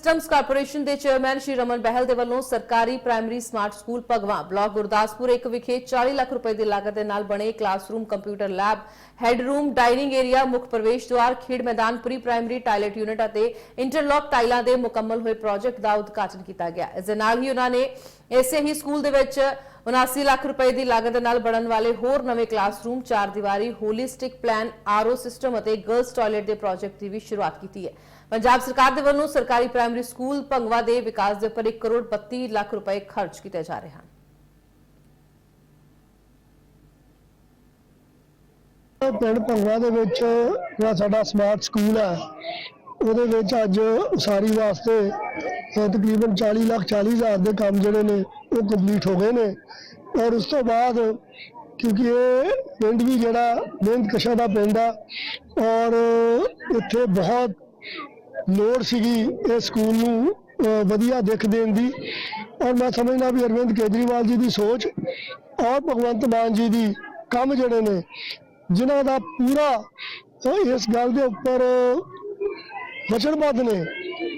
Systems corporation ਦੇ chairman Shri Raman Behl ਦੇ ਵੱਲੋਂ ਸਰਕਾਰੀ primary smart school Bhagwan block Gurdaspur ਇੱਕ ਵਿਖੇ 40 ਲੱਖ ਰੁਪਏ ਦੀ ਲਾਗਤ ਦੇ ਨਾਲ ਬਣੇ classroom, computer lab head room dining area, ਮੁੱਖ ਪ੍ਰਵੇਸ਼ ਦੁਆਰ, ਖੇਡ ਮੈਦਾਨ, ਪ੍ਰੀ ਪ੍ਰਾਇਮਰੀ ਟਾਇਲਟ ਯੂਨਿਟ ਅਤੇ ਇੰਟਰਲੌਕ ਟਾਈਲਾਂ ਦੇ ਮੁਕੰਮਲ ਹੋਏ ਪ੍ਰੋਜੈਕਟ ਦਾ ਉਦਘਾਟਨ ਕੀਤਾ ਗਿਆ। ਇਸ ਦੇ ਨਾਲ ਹੀ ਉਹਨਾਂ ਨੇ ਇਸੇ ਹੀ ਸਕੂਲ ਦੇ ਵਿੱਚ 79 ਲੱਖ ਰੁਪਏ ਦੀ ਲਾਗਤ ਦੇ ਨਾਲ ਬਣਨ ਵਾਲੇ ਹੋਰ ਨਵੇਂ ਕਲਾਸਰੂਮ, ਚਾਰ ਦੀਵਾਰੀ, ਹੋਲਿਸਟਿਕ ਪਲਾਨ, ਆਰਓ ਸਿਸਟਮ ਅਤੇ ਗਰਲਸ ਟਾਇਲਟ ਦੇ ਪ੍ਰੋਜੈਕਟ ਦੀ ਵੀ ਸ਼ੁਰੂਆਤ ਕੀਤੀ ਹੈ। ਪੰਜਾਬ ਸਰਕਾਰ ਦੇ ਵੱਲੋਂ ਸਰਕਾਰੀ ਪ੍ਰਾਇਮਰੀ ਸਕੂਲ ਭੰਗਵਾ ਦੇ ਵਿਕਾਸ ਦੇ ਉੱਪਰ 1 ਕਰੋੜ 32 ਲੱਖ ਰੁਪਏ ਖਰਚ ਕੀਤੇ ਜਾ ਰਹੇ ਹਨ। ਪਿੰਡ ਭੰਗਵਾ ਦੇ ਵਿੱਚ ਜਿਹੜਾ ਸਾਡਾ ਸਮਾਰਟ ਸਕੂਲ ਹੈ, ਉਹਦੇ ਵਿੱਚ ਅੱਜ ਉਸਾਰੀ ਵਾਸਤੇ ਅਹ ਤਕਰੀਬਨ 40 ਲੱਖ 40 ਹਜ਼ਾਰ ਦੇ ਕੰਮ ਜਿਹੜੇ ਨੇ, ਉਹ ਕੰਪਲੀਟ ਹੋ ਗਏ ਨੇ। ਔਰ ਉਸ ਤੋਂ ਬਾਅਦ ਕਿਉਂਕਿ ਇਹ ਪਿੰਡ ਵੀ ਜਿਹੜਾ, ਮਿਹਨਤ ਕਸ਼ਾ ਦਾ ਪਿੰਡ ਆ, ਔਰ ਇੱਥੇ ਬਹੁਤ ਲੋੜ ਸੀਗੀ ਇਹ ਸਕੂਲ ਨੂੰ ਵਧੀਆ ਦਿੱਖ ਦੇਣ ਦੀ। ਔਰ ਮੈਂ ਸਮਝਦਾ ਵੀ ਅਰਵਿੰਦ ਕੇਜਰੀਵਾਲ ਜੀ ਦੀ ਸੋਚ ਔਰ ਭਗਵੰਤ ਮਾਨ ਜੀ ਦੀ ਕੰਮ ਜਿਹੜੇ ਨੇ, ਜਿਨ੍ਹਾਂ ਦਾ ਪੂਰਾ ਇਸ ਗੱਲ ਦੇ ਉੱਪਰ ਵਚਨਬੱਧ ਨੇ।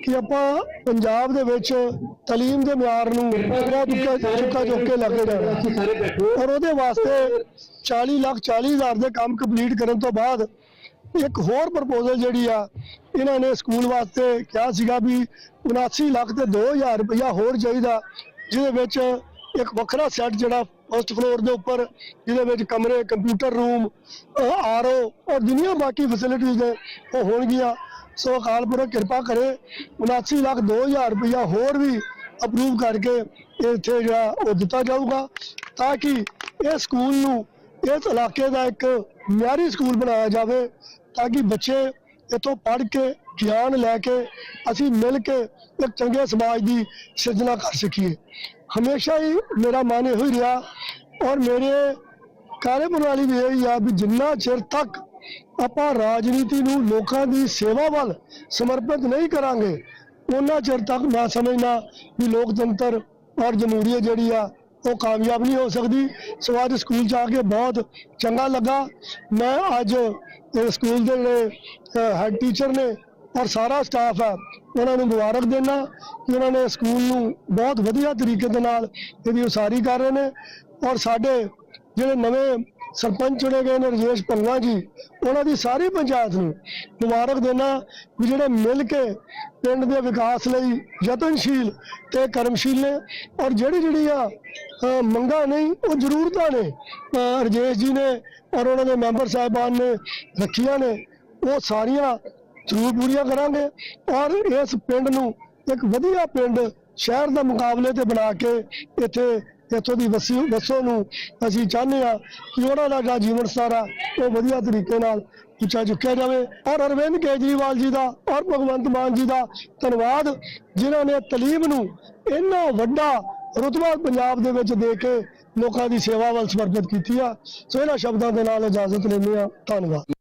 ਕਿ ਆਪਾਂ ਪੰਜਾਬ ਦੇ ਵਿੱਚ ਤਾਲੀਮ ਦੇ ਮਿਆਰ ਨੂੰ ਪੂਰਾ ਚੁੱਕਾ ਚੁੱਕਾ ਚੁੱਕ ਕੇ ਲੱਗੇ ਜਾਣਾ। ਔਰ ਉਹਦੇ ਵਾਸਤੇ 40 ਲੱਖ 40 ਹਜ਼ਾਰ ਦੇ ਕੰਮ ਕੰਪਲੀਟ ਕਰਨ ਤੋਂ ਬਾਅਦ ਇੱਕ ਹੋਰ ਪ੍ਰਪੋਜ਼ਲ ਜਿਹੜੀ ਆ ਇਹਨਾਂ ਨੇ ਸਕੂਲ ਵਾਸਤੇ ਕਿਹਾ ਸੀਗਾ ਵੀ 79 ਲੱਖ ਤੇ 2000 ਰੁਪਇਆ ਹੋਰ ਚਾਹੀਦਾ ਜਿਹਦੇ ਵਿੱਚ ਇੱਕ ਵੱਖਰਾ ਸੈੱਟ ਜਿਹੜਾ ਫਸਟ ਫਲੋਰ ਦੇ ਉੱਪਰ ਜਿਹਦੇ ਵਿੱਚ ਕਮਰੇ ਕੰਪਿਊਟਰ ਰੂਮ ਆਰਓ ਔਰ ਦੁਨੀਆ ਬਾਕੀ ਫੈਸਿਲਿਟੀਜ਼ ਨੇ ਉਹ ਹੋਣਗੀਆਂ। ਸੋ ਅਕਾਲ ਪੁਰਖ ਕਿਰਪਾ ਕਰੇ 79 ਲੱਖ 2000 ਰੁਪਇਆ ਹੋਰ ਵੀ ਅਪਰੂਵ ਕਰਕੇ ਇੱਥੇ ਜਿਹੜਾ ਉਹ ਦਿੱਤਾ ਜਾਊਗਾ, ਤਾਂ ਕਿ ਇਹ ਸਕੂਲ ਨੂੰ, ਇਸ ਇਲਾਕੇ ਦਾ ਇੱਕ ਮਿਆਰੀ ਸਕੂਲ ਬਣਾਇਆ ਜਾਵੇ, ਤਾਂ ਕਿ ਬੱਚੇ ਇੱਥੋਂ ਪੜ੍ਹ ਕੇ, ਗਿਆਨ ਲੈ ਕੇ, ਅਸੀਂ ਮਿਲ ਕੇ ਇੱਕ ਚੰਗੇ ਸਮਾਜ ਦੀ ਸਿਰਜਣਾ ਕਰ ਸਕੀਏ। ਹਮੇਸ਼ਾ ਹੀ ਮੇਰਾ ਮਨ ਇਹੋ ਹੀ ਰਿਹਾ, ਔਰ ਮੇਰੇ ਕਾਰੇ ਪ੍ਰਣਾਲੀ ਵੀ ਇਹ ਹੀ ਆ ਵੀ ਜਿੰਨਾ ਚਿਰ ਤੱਕ ਆਪਾਂ ਰਾਜਨੀਤੀ ਨੂੰ ਲੋਕਾਂ ਦੀ ਸੇਵਾ ਵੱਲ ਸਮਰਪਿਤ ਨਹੀਂ ਕਰਾਂਗੇ, ਉਹਨਾਂ ਚਿਰ ਤੱਕ ਮੈਂ ਸਮਝਣਾ ਵੀ ਲੋਕਤੰਤਰ ਔਰ ਜਮਹੂਰੀਅਤ ਜਿਹੜੀ ਆ, ਉਹ ਕਾਮਯਾਬ ਨਹੀਂ ਹੋ ਸਕਦੀ। ਸੋ ਅੱਜ ਸਕੂਲ ਚ ਕੇ ਬਹੁਤ ਚੰਗਾ ਲੱਗਾ। ਮੈਂ ਅੱਜ ਸਕੂਲ ਦੇ ਜਿਹੜੇ ਹੈਡ ਟੀਚਰ ਨੇ ਔਰ ਸਾਰਾ ਸਟਾਫ ਹੈ ਉਹਨਾਂ ਨੂੰ ਮੁਬਾਰਕ ਦੇਣਾ ਕਿ ਉਹਨਾਂ ਨੇ ਸਕੂਲ ਨੂੰ ਬਹੁਤ ਵਧੀਆ ਤਰੀਕੇ ਦੇ ਨਾਲ ਇਹਦੀ ਉਸਾਰੀ ਕਰ ਰਹੇ ਨੇ। ਔਰ ਸਾਡੇ ਜਿਹੜੇ ਨਵੇਂ ਸਰਪੰਚ ਚੁਣੇ ਗਏ ਨੇ, ਰਜੇਸ਼ ਪੰਗਾ ਜੀ ਉਹਨਾਂ ਦੀ ਸਾਰੀ ਪੰਚਾਇਤ ਨੂੰ ਮੁਬਾਰਕ ਦੇਣਾ ਵੀ ਜਿਹੜੇ ਮਿਲ ਕੇ ਪਿੰਡ ਦੇ ਵਿਕਾਸ ਲਈ ਯਤਨਸ਼ੀਲ ਤੇ ਕਰਮਸ਼ੀਲ ਨੇ ਔਰ ਜਿਹੜੀ ਜਿਹੜੀ ਆ ਅਹ ਮੰਗਾਂ ਨਹੀਂ ਉਹ ਜ਼ਰੂਰਤਾਂ ਨੇ ਅਹ ਰਜੇਸ਼ ਜੀ ਨੇ ਔਰ ਉਹਨਾਂ ਦੇ ਮੈਂਬਰ ਸਾਹਿਬਾਨ ਨੇ ਰੱਖੀਆਂ ਨੇ, ਉਹ ਸਾਰੀਆਂ ਜ਼ਰੂਰ ਪੂਰੀਆਂ ਕਰਾਂਗੇ ਔਰ ਇਸ ਪਿੰਡ ਨੂੰ ਇੱਕ ਵਧੀਆ ਪਿੰਡ ਸ਼ਹਿਰ ਦਾ ਮੁਕਾਬਲੇ ਤੇ ਬਣਾ ਕੇ ਇੱਥੇ ਇੱਥੋਂ ਦੀ ਵਸੀ ਵਸੋਂ ਨੂੰ ਅਸੀਂ ਚਾਹੁੰਦੇ ਆ ਕਿ ਉਹਨਾਂ ਦਾ ਜਿਹੜਾ ਜੀਵਨ ਸਾਰਾ ਆ ਉਹ ਵਧੀਆ ਤਰੀਕੇ ਨਾਲ ਉੱਚਾ ਚੁੱਕਿਆ ਜਾਵੇ। ਔਰ ਅਰਵਿੰਦ ਕੇਜਰੀਵਾਲ ਜੀ ਦਾ ਔਰ ਭਗਵੰਤ ਮਾਨ ਜੀ ਦਾ ਧੰਨਵਾਦ, ਜਿਨ੍ਹਾਂ ਨੇ ਤਾਲੀਮ ਨੂੰ ਇੰਨਾ ਵੱਡਾ ਰੁਤਬਾ ਪੰਜਾਬ ਦੇ ਵਿੱਚ ਦੇ ਕੇ ਲੋਕਾਂ ਦੀ ਸੇਵਾ ਵੱਲ ਸਮਰਪਿਤ ਕੀਤੀ ਆ। ਸੋ ਇਹਨਾਂ ਸ਼ਬਦਾਂ ਦੇ ਨਾਲ ਇਜਾਜ਼ਤ ਲੈਂਦੇ ਆ ਧੰਨਵਾਦ।